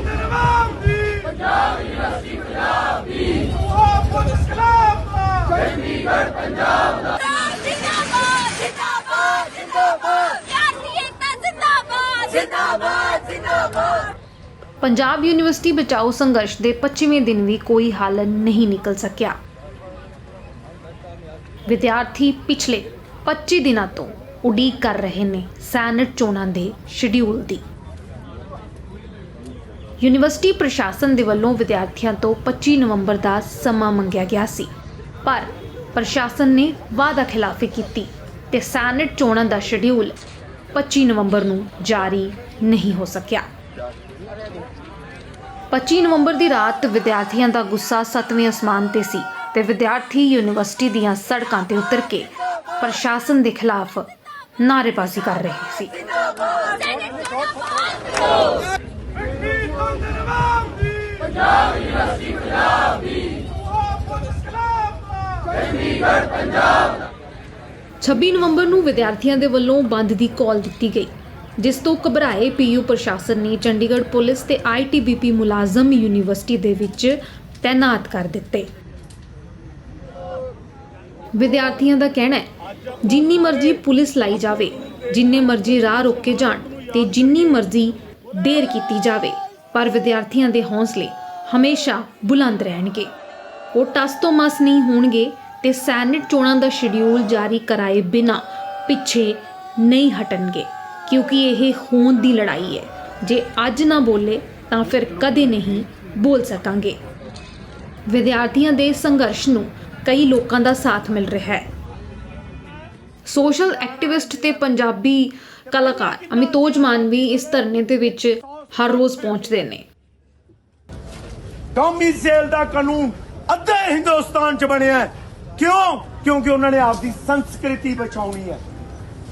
Punjab university Punjab university ਬਚਾਓ ਸੰਘਰਸ਼ ਦੇ 25ਵੇਂ ਦਿਨ ਵੀ ਕੋਈ ਹੱਲ ਨਹੀਂ ਨਿਕਲ ਸਕਿਆ। ਵਿਦਿਆਰਥੀ ਪਿਛਲੇ 25 ਦਿਨਾਂ ਤੋਂ ਉਡੀਕ ਕਰ ਰਹੇ ਨੇ ਸੈਨੇਟ ਚੋਣਾਂ ਦੇ ਸ਼ਡਿਊਲ ਦੀ। ਯੂਨੀਵਰਸਿਟੀ ਪ੍ਰਸ਼ਾਸਨ ਦੇ ਵੱਲੋਂ ਵਿਦਿਆਰਥੀਆਂ ਤੋਂ 25 ਨਵੰਬਰ ਦਾ ਸਮਾਂ ਮੰਗਿਆ ਗਿਆ ਸੀ। ਪਰ ਪ੍ਰਸ਼ਾਸਨ ਨੇ ਵਾਅਦਾ ਖਿਲਾਫੀ ਕੀਤੀ ਤੇ ਸੈਨੇਟ ਚੋਣਾਂ ਦਾ ਸ਼ਡਿਊਲ 25 ਨਵੰਬਰ ਨੂੰ ਜਾਰੀ ਨਹੀਂ ਹੋ ਸਕਿਆ। 25 ਨਵੰਬਰ ਦੀ ਰਾਤ ਵਿਦਿਆਰਥੀਆਂ ਦਾ ਗੁੱਸਾ ਸੱਤਵੇਂ ਅਸਮਾਨ ਤੇ ਸੀ ਤੇ ਵਿਦਿਆਰਥੀ ਯੂਨੀਵਰਸਿਟੀ ਦੀਆਂ ਸੜਕਾਂ ਤੇ ਉਤਰ ਕੇ ਪ੍ਰਸ਼ਾਸਨ ਦੇ ਖਿਲਾਫ ਨਾਅਰੇਬਾਜ਼ੀ ਕਰ ਰਹੇ ਸੀ ਮਿੱਟੀ ਤੋਂ ਧੰਨਵਾਦ ਦੀ ਪੰਜਾਬ ਯੂਨੀਵਰਸਿਟੀ ਪੰਜਾਬ ਦੀ ਪੁਲਿਸ ਖਿਲਾਫ 26 ਨਵੰਬਰ ਨੂੰ ਵਿਦਿਆਰਥੀਆਂ ਦੇ ਵੱਲੋਂ ਬੰਦ ਦੀ ਕਾਲ ਦਿੱਤੀ ਗਈ, ਜਿਸ ਤੋਂ ਘਬਰਾਏ ਪੀਯੂ ਪ੍ਰਸ਼ਾਸਨ ਨੇ ਚੰਡੀਗੜ੍ਹ ਪੁਲਿਸ ਤੇ ਆਈਟੀਬੀਪੀ ਮੁਲਾਜ਼ਮ ਯੂਨੀਵਰਸਿਟੀ ਦੇ ਵਿੱਚ ਤਾਇਨਾਤ ਕਰ ਦਿੱਤੇ। ਵਿਦਿਆਰਥੀਆਂ ਦਾ ਕਹਿਣਾ ਹੈ, ਜਿੰਨੀ ਮਰਜ਼ੀ ਪੁਲਿਸ ਲਾਈ ਜਾਵੇ, ਜਿੰਨੇ ਮਰਜ਼ੀ ਰਾਹ ਰੋਕੇ ਜਾਣ ਤੇ ਜਿੰਨੀ ਮਰਜ਼ੀ ਦੇਰ ਕੀਤੀ ਜਾਵੇ, ਪਰ ਵਿਦਿਆਰਥੀਆਂ ਦੇ ਹੌਸਲੇ ਹਮੇਸ਼ਾ ਬੁਲੰਦ ਰਹਿਣਗੇ। ਉਹ ਟਸ ਤੋਂ ਮਸ ਨਹੀਂ ਹੋਣਗੇ ਤੇ ਸੈਨੇਟ ਚੋਣਾਂ ਦਾ ਸ਼ਡਿਊਲ ਜਾਰੀ ਕਰਾਏ ਬਿਨਾ ਪਿੱਛੇ ਨਹੀਂ ਹਟਣਗੇ, ਕਿਉਂਕਿ ਇਹ ਹੋਂਦ ਦੀ ਲੜਾਈ ਹੈ। ਜੇ ਅੱਜ ਨਾ ਬੋਲੇ, ਤਾਂ ਫਿਰ ਕਦੇ ਨਹੀਂ ਬੋਲ ਸਕਾਂਗੇ। ਵਿਦਿਆਰਥੀਆਂ ਦੇ ਸੰਘਰਸ਼ ਨੂੰ ਕਈ ਲੋਕਾਂ ਦਾ ਸਾਥ ਮਿਲ ਰਿਹਾ ਹੈ। ਸੋਸ਼ਲ ਐਕਟਿਵਿਸਟ ਤੇ ਪੰਜਾਬੀ ਕਲਾਕਾਰ ਅਮਿਤੋਜ ਮਾਨ ਵੀ ਇਸ ਧਰਨੇ ਦੇ ਵਿੱਚ ਹਰ ਰੋਜ਼ ਪਹੁੰਚਦੇ ਨੇ। ਕੌਮੀ ਸੇਲ ਦਾ ਕਾਨੂੰਨ ਅੱਧੇ ਹਿੰਦੁਸਤਾਨ ਚ ਬਣਿਆ ਕਿਉਂ? ਕਿਉਂਕਿ ਉਹਨਾਂ ਨੇ ਆਪਦੀ ਸੰਸਕ੍ਰਿਤੀ ਬਚਾਉਣੀ ਹੈ।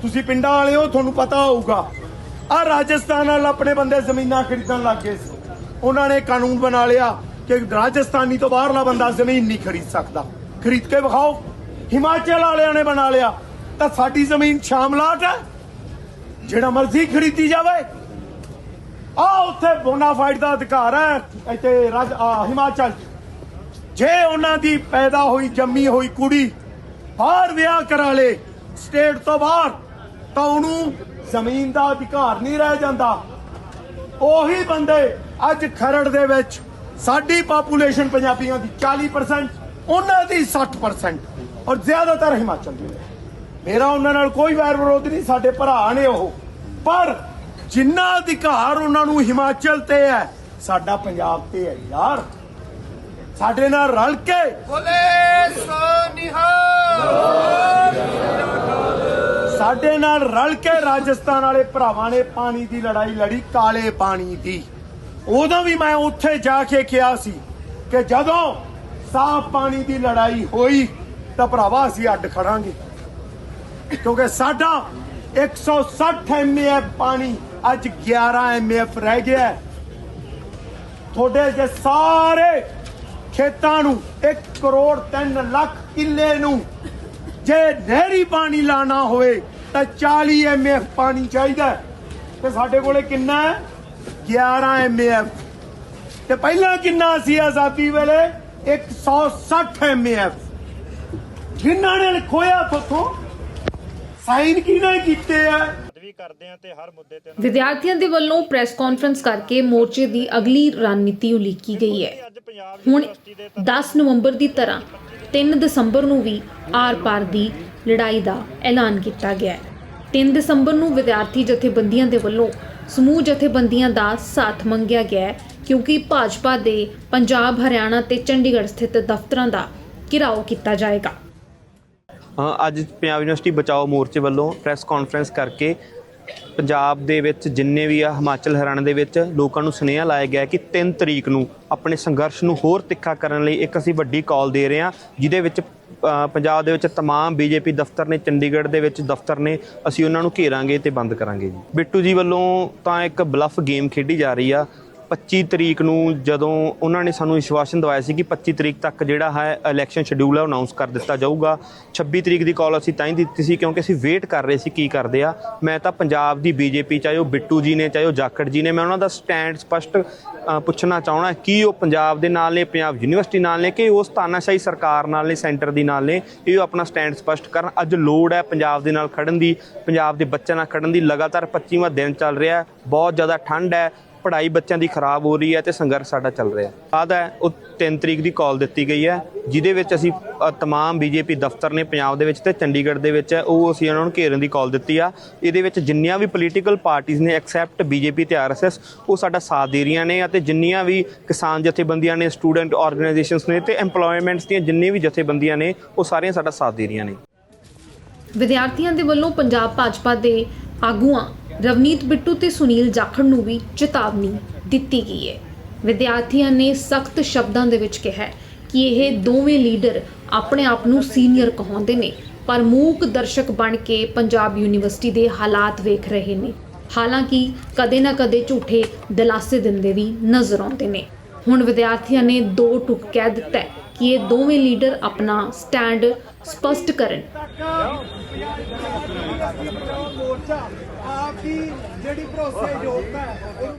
ਤੁਸੀਂ ਪਿੰਡਾਂ ਵਾਲੇ ਹੋ ਤੁਹਾਨੂੰ ਪਤਾ ਹੋਊਗਾ। ਆ ਰਾਜਸਥਾਨ ਨਾਲ ਆਪਣੇ ਬੰਦੇ ਜ਼ਮੀਨਾਂ ਖਰੀਦਣ ਲੱਗ ਗਏ ਸੀ। ਉਹਨਾਂ ਨੇ ਕਾਨੂੰਨ ਬਣਾ ਲਿਆ ਕਿ ਰਾਜਸਥਾਨੀ ਤੋਂ ਬਾਹਰਲਾ ਬੰਦਾ ਜ਼ਮੀਨ ਨਹੀਂ ਖਰੀਦ ਸਕਦਾ। ਖਰੀਦ ਕੇ ਵਿਖਾਓ। ਹਿਮਾਚਲ ਵਾਲਿਆਂ ਨੇ ਬਣਾ ਲਿਆ। ਤਾਂ ਸਾਡੀ ਜ਼ਮੀਨ ਸ਼ਾਮਲਾਟ ਹੈ। ਜਿਹੜਾ ਮਰਜ਼ੀ ਖਰੀਦੀ ਜਾਵੇ। ਆ ਉੱਥੇ ਬੋਨਾਫਾਈਡ ਦਾ ਅਧਿਕਾਰ ਹੈ। ਇੱਥੇ ਰਾਜ ਆਹ ਹਿਮਾਚਲ 'ਚ। ਜੇ ਉਹਨਾਂ ਦੀ ਪੈਦਾ ਹੋਈ, ਜੰਮੀ ਹੋਈ ਕੁੜੀ ਬਾਹਰ ਵਿਆਹ ਕਰਾ ਲੇ ਸਟੇਟ ਤੋਂ ਬਾਹਰ, ਤਾਂ ਉਹਨੂੰ ਜ਼ਮੀਨ ਦਾ ਅਧਿਕਾਰ ਨਹੀਂ ਰਹਿ ਜਾਂਦਾ। ਉਹੀ ਬੰਦੇ ਅੱਜ ਖਰੜ ਦੇ ਵਿੱਚ ਸਾਡੀ ਪਾਪੂਲੇਸ਼ਨ ਪੰਜਾਬੀਆਂ ਦੀ 40% ਉਹਨਾਂ ਦੀ 60% ਔਰ ਜ਼ਿਆਦਾਤਰ ਹਿਮਾਚਲ ਦੀ। ਮੇਰਾ ਉਹਨਾਂ ਨਾਲ ਕੋਈ ਵੈਰ ਵਿਰੋਧ ਨਹੀਂ, ਸਾਡੇ ਭਰਾ ਨੇ ਉਹ। ਪਰ ਜਿੰਨਾ ਅਧਿਕਾਰ ਉਹਨਾਂ ਨੂੰ ਹਿਮਾਚਲ ਤੇ ਹੈ, ਸਾਡਾ ਪੰਜਾਬ ਤੇ ਹੈ ਯਾਰ। ਸਾਡੇ ਨਾਲ ਰਲ ਕੇ ਸਾਡੇ ਨਾਲ ਰਲ ਕੇ ਰਾਜਸਥਾਨ ਵਾਲੇ ਭਰਾਵਾਂ ਨੇ ਪਾਣੀ ਦੀ ਲੜਾਈ ਲੜੀ ਕਾਲੇ ਪਾਣੀ ਦੀ। ਉਦੋਂ ਵੀ ਮੈਂ ਉੱਥੇ ਜਾ ਕੇ ਕਿਹਾ ਸੀ ਕਿ ਜਦੋਂ ਸਾਫ਼ ਪਾਣੀ ਦੀ ਲੜਾਈ ਹੋਈ ਤਾਂ ਭਰਾਵਾ ਅਸੀਂ ਅੱਡ ਖੜਾਂਗੇ। ਕਿਉਂਕਿ ਸਾਡਾ 160 ਐਮਐਫ ਪਾਣੀ ਅੱਜ 11 ਐਮਐਫ ਰਹਿ ਗਿਆ। ਤੁਹਾਡੇ ਜੇ ਸਾਰੇ ਖੇਤਾਂ ਨੂੰ 1 ਕਰੋੜ 3 ਲੱਖ ਕਿੱਲੇ ਨੂੰ ਜੇ ਨਹਿਰੀ ਪਾਣੀ ਲਾਣਾ ਹੋਵੇ ਤਾਂ 40 ਐਮਐਫ ਪਾਣੀ ਚਾਹੀਦਾ ਤੇ ਸਾਡੇ ਕੋਲੇ ਕਿੰਨਾ ਹੈ? 11 ਐਮਐਫ ਤੇ ਪਹਿਲਾਂ ਕਿੰਨਾ ਸੀ ਆਜ਼ਾਦੀ ਵੇਲੇ? 160 ਐਮਐਫ ਜਿਨ੍ਹਾਂ ਨੇ ਖੋਇਆ ਥੋਥੋਂ ਸਾਈਨ ਕਿਹਨੇ ਕੀਤੇ ਆ? ਵੀ ਕਰਦੇ ਆ ਤੇ ਹਰ ਮੁੱਦੇ ਤੇ ਵਿਦਿਆਰਥੀਆਂ ਦੇ ਵੱਲੋਂ ਪ੍ਰੈਸ ਕਾਨਫਰੰਸ ਕਰਕੇ ਮੋਰਚੇ ਦੀ ਅਗਲੀ ਰਣਨੀਤੀ ਉਲੀਕੀ ਗਈ ਹੈ। ਹੁਣ ਯੂਨੀਵਰਸਿਟੀ ਦੇ 10 ਨਵੰਬਰ ਦੀ ਤਰ੍ਹਾਂ 3 ਦਸੰਬਰ ਨੂੰ ਵੀ ਆਰ-ਪਾਰ ਦੀ ਲੜਾਈ ਦਾ ਐਲਾਨ ਕੀਤਾ ਗਿਆ ਹੈ। 3 ਦਸੰਬਰ ਨੂੰ ਵਿਦਿਆਰਥੀ ਜਥੇਬੰਦੀਆਂ ਦੇ ਵੱਲੋਂ ਸਮੂਹ ਜਥੇਬੰਦੀਆਂ ਦਾ ਸਾਥ ਮੰਗਿਆ ਗਿਆ ਹੈ ਕਿਉਂਕਿ ਭਾਜਪਾ ਦੇ ਪੰਜਾਬ ਹਰਿਆਣਾ ਤੇ ਚੰਡੀਗੜ੍ਹ ਸਥਿਤ ਦਫ਼ਤਰਾਂ ਦਾ ਘਿਰਾਓ ਕੀਤਾ ਜਾਏਗਾ। ਹਾਂ ਅੱਜ ਪੰਜਾਬ ਯੂਨੀਵਰਸਿਟੀ ਬਚਾਓ ਮੋਰਚੇ ਵੱਲੋਂ ਪ੍ਰੈਸ ਕਾਨਫਰੰਸ ਕਰਕੇ ਪੰਜਾਬ ਦੇ ਵਿੱਚ ਜਿੰਨੇ ਵੀ ਆ ਹਿਮਾਚਲ ਹਰਿਆਣਾ ਦੇ ਵਿੱਚ ਲੋਕਾਂ ਨੂੰ ਸੁਨੇਹਾ ਲਾਇਆ ਗਿਆ ਕਿ 3 ਤਰੀਕ ਨੂੰ ਆਪਣੇ ਸੰਘਰਸ਼ ਨੂੰ ਹੋਰ ਤਿੱਖਾ ਕਰਨ ਲਈ ਇੱਕ ਅਸੀਂ ਵੱਡੀ ਕਾਲ ਦੇ ਰਹੇ ਹਾਂ ਜਿਹਦੇ ਵਿੱਚ ਅ, ਪੰਜਾਬ ਦੇ ਵਿੱਚ तमाम ਬੀਜੇਪੀ ਦਫ਼ਤਰ ਨੇ ਚੰਡੀਗੜ੍ਹ ਦੇ ਵਿੱਚ ਦਫ਼ਤਰ ਨੇ ਅਸੀਂ ਉਹਨਾਂ ਨੂੰ ਘੇਰਾਂਗੇ ਤੇ ਬੰਦ ਕਰਾਂਗੇ ਜੀ ਬਿੱਟੂ ਜੀ ਵੱਲੋਂ ਤਾਂ ਇੱਕ ਬਲਫ ਗੇਮ ਖੇਡੀ ਜਾ ਰਹੀ ਆ 25 ਤਰੀਕ ਨੂੰ ਜਦੋਂ ਉਹਨਾਂ ਨੇ ਸਾਨੂੰ ਵਿਸ਼ਵਾਸਨ ਦਵਾਇਆ ਸੀ ਕਿ 25 ਤਰੀਕ ਤੱਕ ਜਿਹੜਾ ਹੈ ਇਲੈਕਸ਼ਨ ਸ਼ਡਿਊਲ ਹੈ ਉਹ ਅਨਾਉਂਸ ਕਰ ਦਿੱਤਾ ਜਾਊਗਾ। 26 ਤਰੀਕ ਦੀ ਕਾਲ ਅਸੀਂ ਤਾਂ ਹੀ ਦਿੱਤੀ ਸੀ ਕਿਉਂਕਿ ਅਸੀਂ ਵੇਟ ਕਰ ਰਹੇ ਸੀ ਕੀ ਕਰਦੇ ਆ। ਮੈਂ ਤਾਂ ਪੰਜਾਬ ਦੀ ਬੀਜੇਪੀ ਚਾਹੇ ਉਹ ਬਿੱਟੂ ਜੀ ਨੇ, ਚਾਹੇ ਉਹ ਜਾਖੜ ਜੀ ਨੇ, ਮੈਂ ਉਹਨਾਂ ਦਾ ਸਟੈਂਡ ਸਪਸ਼ਟ ਪੁੱਛਣਾ ਚਾਹਣਾ ਕੀ ਉਹ ਪੰਜਾਬ ਦੇ ਨਾਲ ਨੇ, ਪੰਜਾਬ ਯੂਨੀਵਰਸਿਟੀ ਨਾਲ ਨੇ ਕਿ ਉਸ ਤਾਨਾਸ਼ਾਹੀ ਸਰਕਾਰ ਨਾਲ ਨੇ ਸੈਂਟਰ ਦੀ ਨਾਲ ਨੇ, ਇਹ ਆਪਣਾ ਸਟੈਂਡ ਸਪਸ਼ਟ ਕਰਨ। ਅੱਜ ਲੋੜ ਹੈ ਪੰਜਾਬ ਦੇ ਨਾਲ ਖੜਨ ਦੀ, ਪੰਜਾਬ ਦੇ ਬੱਚਿਆਂ ਨਾਲ ਖੜਨ ਦੀ। ਲਗਾਤਾਰ 25ਵਾਂ ਦਿਨ ਚੱਲ ਰਿਹਾ ਬਹੁਤ ਜ਼ਿਆਦਾ ਠੰਡ ਹੈ। ਪੜ੍ਹਾਈ ਬੱਚਿਆਂ ਦੀ ਖਰਾਬ ਹੋ ਰਹੀ ਹੈ ਤੇ ਸੰਘਰਸ਼ ਸਾਡਾ ਚੱਲ ਰਿਹਾ। ਬਾਅਦ ਹੈ ਉਹ 3 ਤਰੀਕ ਦੀ ਕਾਲ ਦਿੱਤੀ ਗਈ ਹੈ ਜਿਹਦੇ ਵਿੱਚ ਅਸੀਂ ਅ, ਤਮਾਮ ਬੀਜੇਪੀ ਦਫ਼ਤਰ ਨੇ ਪੰਜਾਬ ਦੇ ਵਿੱਚ ਤੇ ਚੰਡੀਗੜ੍ਹ ਦੇ ਵਿੱਚ ਹੈ ਉਹ ਅਸੀਂ ਉਹਨਾਂ ਨੂੰ ਘੇਰਨ ਦੀ ਕਾਲ ਦਿੱਤੀ ਆ। ਇਹਦੇ ਵਿੱਚ ਜਿੰਨੀਆਂ ਵੀ ਪੋਲੀਟੀਕਲ ਪਾਰਟੀਆਂ ਨੇ ਐਕਸੈਪਟ ਬੀਜੇਪੀ ਤੇ ਆਰਐਸਐਸ ਉਹ ਸਾਡਾ ਸਾਥ ਦੇ ਰਹੀਆਂ ਨੇ ਅਤੇ ਜਿੰਨੀਆਂ ਵੀ ਕਿਸਾਨ ਜਥੇਬੰਦੀਆਂ ਨੇ ਸਟੂਡੈਂਟ ਆਰਗੇਨਾਈਜੇਸ਼ਨਸ ਨੇ ਤੇ EMPLOYMENTS ਦੀਆਂ ਜਿੰਨੀ ਵੀ ਜਥੇਬੰਦੀਆਂ ਨੇ ਉਹ ਸਾਰੀਆਂ ਸਾਡਾ ਸਾਥ ਦੇ ਰਹੀਆਂ ਨੇ। ਵਿਦਿਆਰਥੀਆਂ ਦੇ ਵੱਲੋਂ ਪੰਜਾਬ ਭਾਜਪਾ ਦੇ ਆਗੂਆਂ ਰਵਨੀਤ ਬਿੱਟੂ ਤੇ ਸੁਨੀਲ ਜਾਖੜ ਨੂੰ ਵੀ ਚੇਤਾਵਨੀ ਦਿੱਤੀ ਗਈ ਹੈ। ਵਿਦਿਆਰਥੀਆਂ ਨੇ ਸਖਤ ਸ਼ਬਦਾਂ ਦੇ ਵਿੱਚ ਕਿਹਾ ਕਿ ਇਹ ਦੋਵੇਂ ਲੀਡਰ ਆਪਣੇ ਆਪ ਨੂੰ ਸੀਨੀਅਰ ਕਹਾਉਂਦੇ ਨੇ, ਪਰ ਮੂਕ ਦਰਸ਼ਕ ਬਣ ਕੇ ਪੰਜਾਬ ਯੂਨੀਵਰਸਿਟੀ ਦੇ ਹਾਲਾਤ ਵੇਖ ਰਹੇ ਨੇ। ਹਾਲਾਂਕਿ ਕਦੇ ਨਾ ਕਦੇ ਝੂਠੇ ਦਿਲਾਸੇ ਦਿੰਦੇ ਵੀ ਨਜ਼ਰ ਆਉਂਦੇ ਨੇ। ਹੁਣ ਵਿਦਿਆਰਥੀਆਂ ਨੇ ਦੋ ਟੁਕ ਕਹਿ ਦਿੱਤਾ ਕਿ ਇਹ ਦੋਵੇਂ ਲੀਡਰ ਆਪਣਾ ਸਟੈਂਡ ਸਪਸ਼ਟ ਕਰਨ। ਆਪ ਦੀ ਜਿਹੜੀ ਭਰੋਸੇ ਯੋਗਤਾ ਹੈ ਉਹਨੂੰ